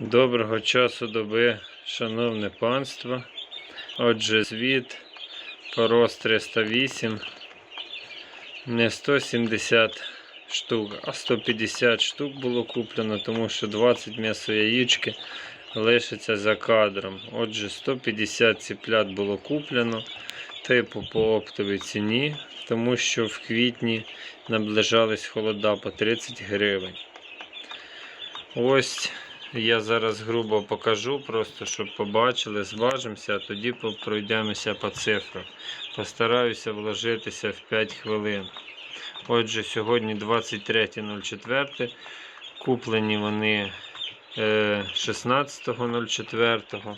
Доброго часу доби, шановне панство. Отже, звіт порос 308, не 170 штук, а 150 штук було куплено, тому що 20 м'ясо яєчки лишиться за кадром. Отже, 150 ціплят було куплено, типу по оптовій ціні, тому що в квітні наближались холода по 30 гривень. Ось я зараз грубо покажу, просто щоб побачили, зважимося, а тоді пройдемося по цифрах. Постараюся вложитися в 5 хвилин. Отже, сьогодні 23.04. Куплені вони е, 16.04.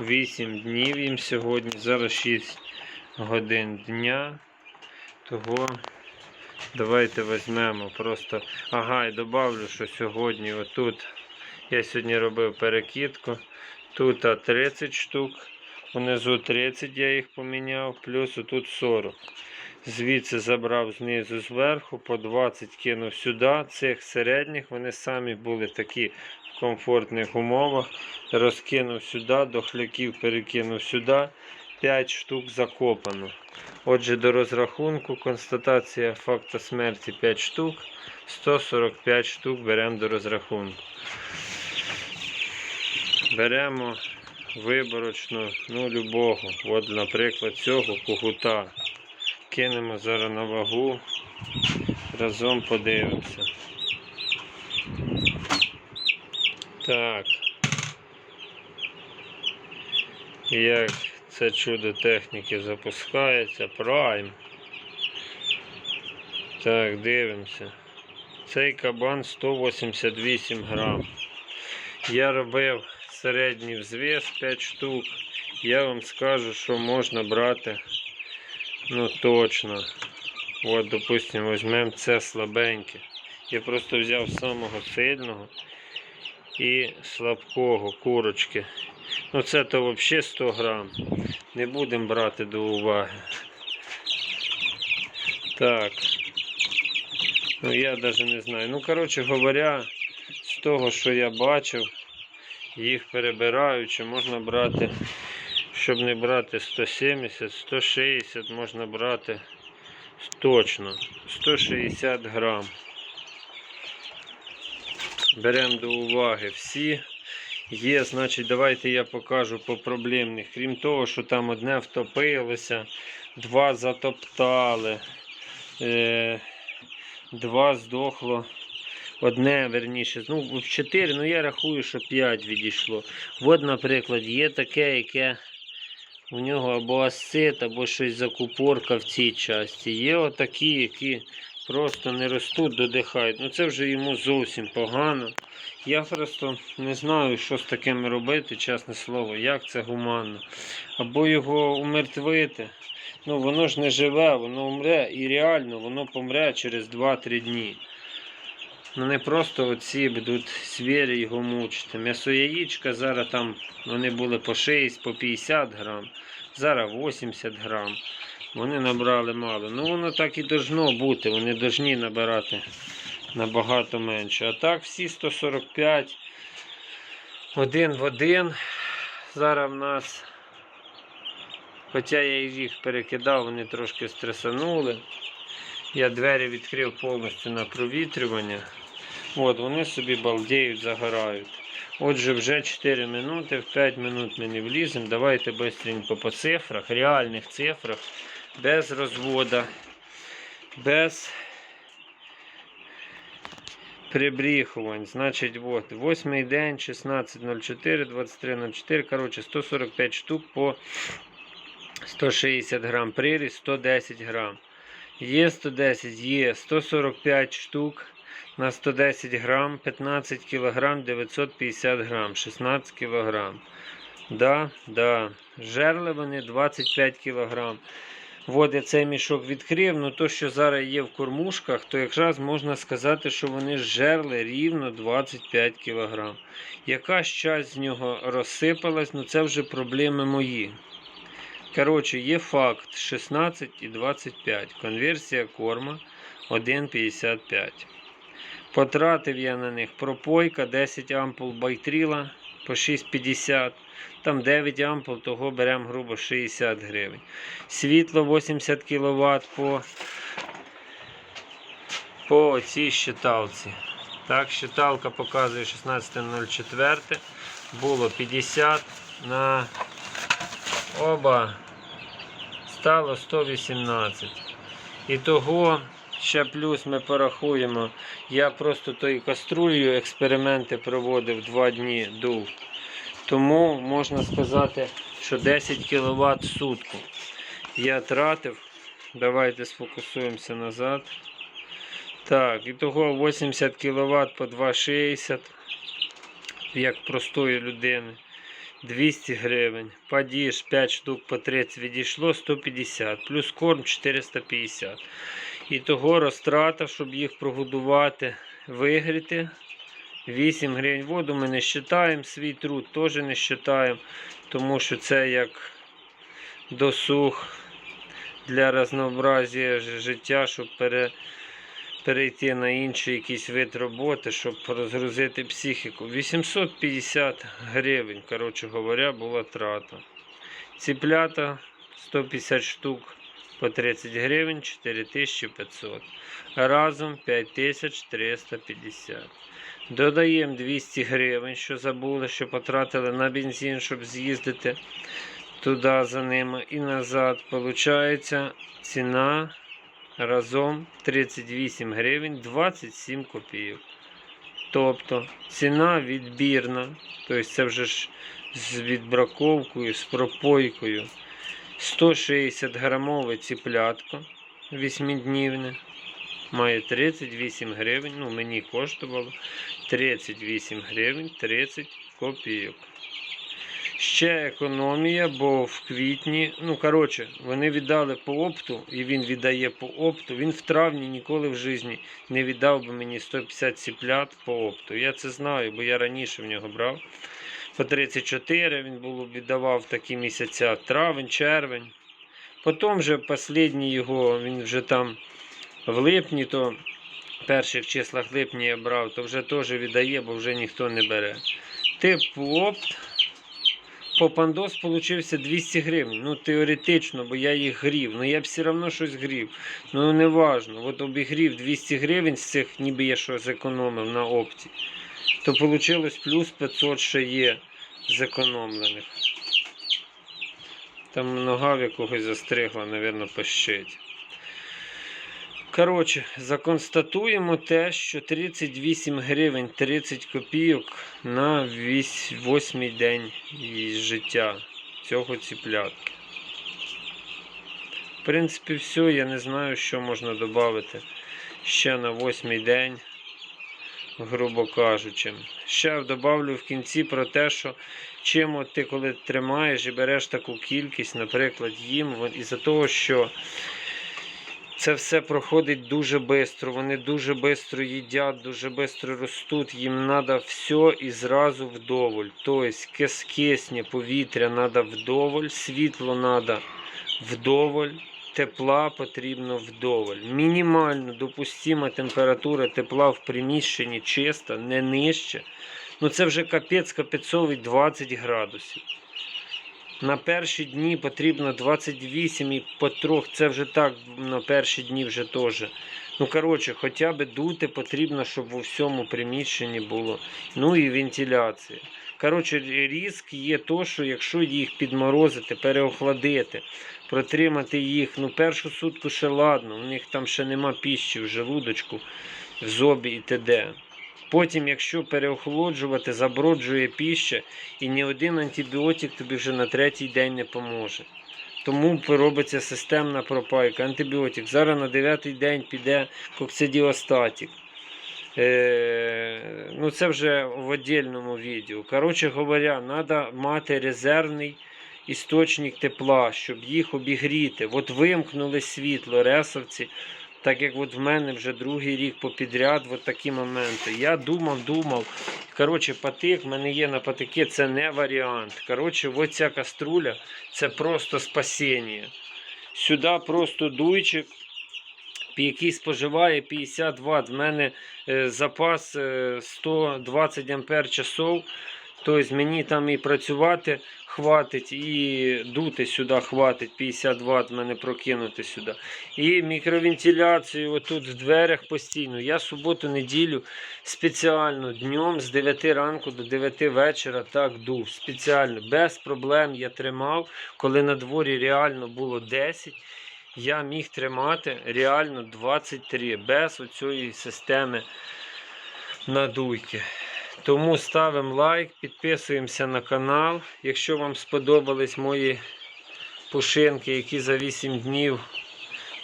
8 днів їм сьогодні. Зараз 6 годин дня. Того Давайте візьмемо просто. Ага, і добавлю, що сьогодні отут я сьогодні робив перекидку. Тут 30 штук, внизу 30 я їх поміняв, плюс отут 40. Звідси забрав знизу зверху, по 20 кинув сюди. Цих середніх вони самі були такі в комфортних умовах. Розкинув сюди, дохляків перекинув сюди. 5 штук закопано. Отже, до розрахунку констатація факту смерті 5 штук, 145 штук беремо до розрахунку. Беремо виборочно, ну, любого. От, наприклад, цього кугута. Кинемо зараз на вагу, разом подивимося. Так. Як це чудо техніки запускається. Prime. Так, дивимося. Цей кабан 188 грам. Я робив середній взвес 5 штук. Я вам скажу, що можна брати ну точно. От, допустимо, візьмемо це слабеньке. Я просто взяв самого сильного і слабкого курочки. Ну це то взагалі 100 грам. Не будемо брати до уваги. Так. Ну я навіть не знаю. Ну, коротше говоря, з того, що я бачив, їх перебираючи, можна брати, щоб не брати 170, 160, можна брати точно 160 грам. Беремо до уваги всі. Є, значить, давайте я покажу по проблемних. Крім того, що там одне втопилося, два затоптали, е, два здохло. Одне, верніше, ну, в 4, ну я рахую, що 5 відійшло. От, наприклад, є таке, яке у нього або асцит, або щось закупорка в цій часті. Є отакі, які просто не ростуть, додихають. Ну це вже йому зовсім погано. Я просто не знаю, що з таким робити, чесне слово, як це гуманно. Або його умертвити. Ну воно ж не живе, воно умре і реально воно помре через 2-3 дні. Ну не просто оці будуть звірі його мучити. М'ясо яєчка зараз там вони були по 6, по 50 грам, зараз 80 грам. Вони набрали мало. Ну воно так і должно бути. Вони повинні набирати набагато менше. А так всі 145 один в один. Зараз в нас, хоча я їх перекидав, вони трошки стресанули. Я двері відкрив повністю на провітрювання. От, вони собі балдеють, загорають. Отже, вже 4 минути, в 5 минут ми не вліземо. Давайте швидко по цифрах, реальних цифрах, без розвода, без прибріхувань. Значить, от, 8 день, 16.04, 23.04, коротше, 145 штук по 160 грам. Приріст 110 грам. Є 110, є 145 штук на 110 грам, 15 кілограм, 950 грам, 16 кілограм. Да, да. Жерли вони 25 кілограм. Я цей мішок відкрив, ну то, що зараз є в кормушках, то якраз можна сказати, що вони жерли рівно 25 кілограм. Якась часть з нього розсипалась, ну це вже проблеми мої. Коротше, є факт 16 і 25. Конверсія корма 1,55. Потратив я на них пропойка, 10 ампул байтріла по 6,50. Там 9 ампул, того беремо грубо 60 гривень. Світло 80 кВт по, по цій щиталці. Так, щиталка показує 16.04. Було 50 на оба стало 118. І того ще плюс ми порахуємо. Я просто тою каструлею експерименти проводив два дні дув. Тому можна сказати, що 10 кВт в сутку я тратив. Давайте сфокусуємося назад. Так, і того 80 кВт по 2,60 як простої людини. 200 гривень. Падіж 5 штук по 30 відійшло 150, плюс корм 450. І того розтрата, щоб їх прогодувати, вигріти. 8 гривень воду ми не вважаємо, свій труд теж не вважаємо, тому що це як досуг для разнообразія життя, щоб пере, перейти на інший якийсь вид роботи, щоб розгрузити психіку. 850 гривень, коротше говоря, була трата. Ціплята 150 штук по 30 гривень 4500. Разом 5350. Додаємо 200 гривень, що забули, що потратили на бензин, щоб з'їздити туди за ними і назад. Получається ціна разом 38 гривень 27 копійок. Тобто ціна відбірна, тобто це вже ж з відбраковкою, з пропойкою. 160 грамове ціплятко 8-днівне. Має 38 гривень. Ну, мені коштувало 38 гривень 30 копійок. Ще економія, бо в квітні, ну коротше, вони віддали по опту, і він віддає по опту. Він в травні ніколи в житті не віддав би мені 150 ціплят по опту. Я це знаю, бо я раніше в нього брав. По 34 він було віддавав такі місяця травень, червень. Потім вже останній його, він вже там в липні, то в перших числах липня я брав, то вже теж віддає, бо вже ніхто не бере. Тип опт по пандос получився 200 гривень. Ну, теоретично, бо я їх грів. Ну я б все одно щось грів. Ну не важно. От обігрів 200 гривень з цих, ніби я що зекономив на опті. То вийшло плюс 500 ще є зекономлених. Там нога в якогось застригла, мабуть, пощить. Коротше, законстатуємо те, що 38 гривень 30 копійок на 8 день життя цього ціплятки. В принципі, все, я не знаю, що можна додати ще на 8 день, грубо кажучи. Ще добавлю в кінці про те, що чим от ти коли тримаєш і береш таку кількість, наприклад, їм, із-за того, що це все проходить дуже швидко. Вони дуже швидко їдять, дуже швидко ростуть. Їм треба все і зразу вдоволь. Тобто кис кисне повітря треба вдоволь, світло треба вдоволь, тепла потрібно вдоволь. Мінімально допустима температура тепла в приміщенні чиста, не нижче. Ну це вже капець капецовий 20 градусів. На перші дні потрібно 28 і по трьох, це вже так на перші дні вже теж. Ну, коротше, хоча б дути потрібно, щоб у всьому приміщенні було. Ну і вентиляція. Коротше, ризик є то, що якщо їх підморозити, переохладити, протримати їх, ну першу сутку ще ладно, у них там ще нема піщі в желудочку, в зобі і т.д. Потім, якщо переохолоджувати, заброджує піща, і ні один антибіотик тобі вже на третій день не поможе. Тому робиться системна пропайка, антибіотик. Зараз на дев'ятий день піде коксидіостатік. Е, ну це вже в віддільному відео. Коротше говоря, треба мати резервний істочник тепла, щоб їх обігріти. От вимкнули світло, ресовці. Так як от в мене вже другий рік попідряд, от такі моменти. Я думав, думав. Коротше, патик, в мене є на патики, це не варіант. Коротше, ось ця каструля це просто спасіння. Сюди просто дуйчик який споживає 50 Вт. В мене е, запас е, 120 ампер часов. Тобто мені там і працювати хватить, і дути сюди хватить 50 Вт мене прокинути сюди. І мікровентиляцію отут в дверях постійно. Я суботу-неділю спеціально днем з 9 ранку до 9 вечора так дув. Спеціально, без проблем я тримав, коли на дворі реально було 10. Я міг тримати реально 23 без оцієї системи надуйки. Тому ставимо лайк, підписуємося на канал. Якщо вам сподобались мої пушинки, які за 8 днів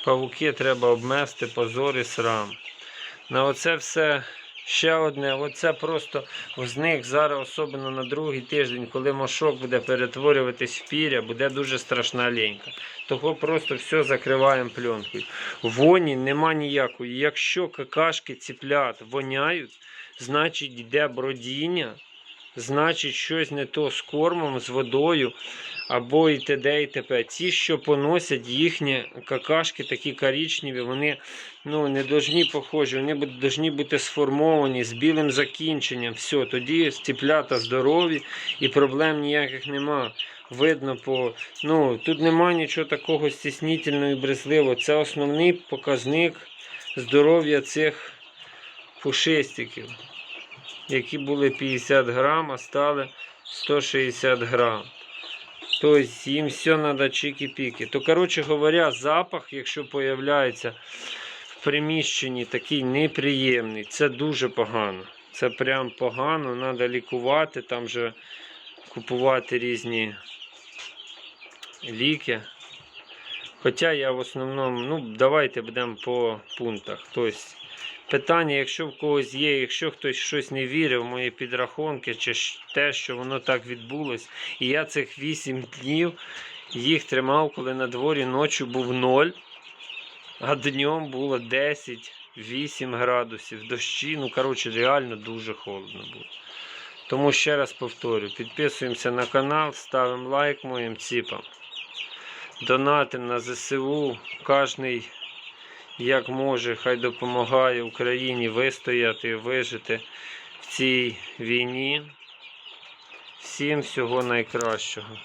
павуки треба обмести, позор і срам. На оце все ще одне. Оце просто з них зараз, особливо на другий тиждень, коли мошок буде перетворюватись в піря, буде дуже страшна лінька. Того просто все закриваємо пленкою. Воні нема ніякої. Якщо какашки ціплят воняють, значить йде бродіння, значить щось не то з кормом, з водою, або і т.д. і т.п. Ті, що поносять їхні какашки, такі коричневі, вони ну, не должні похожі, вони должні бути сформовані з білим закінченням. Все, тоді ціплята здорові і проблем ніяких нема. Видно по. Ну, тут немає нічого такого стіснительного і брезливого. Це основний показник здоров'я цих пушистиків, які були 50 грам, а стали 160 грам. Тобто їм все треба чики-піки. То, коротше говоря, запах, якщо появляється в приміщенні такий неприємний, це дуже погано. Це прям погано, треба лікувати, там же купувати різні ліки. Хоча я в основному, ну, давайте будемо по пунктах. Тобто, питання, якщо в когось є, якщо хтось щось не вірив в мої підрахунки, чи те, що воно так відбулось, і я цих 8 днів їх тримав, коли на дворі ночі був 0, а днем було 10, 8 градусів, дощі, ну, коротше, реально дуже холодно було. Тому ще раз повторю, підписуємося на канал, ставимо лайк моїм ціпам. Донатим на ЗСУ. Кожний як може, хай допомагає Україні вистояти, вижити в цій війні. Всім всього найкращого.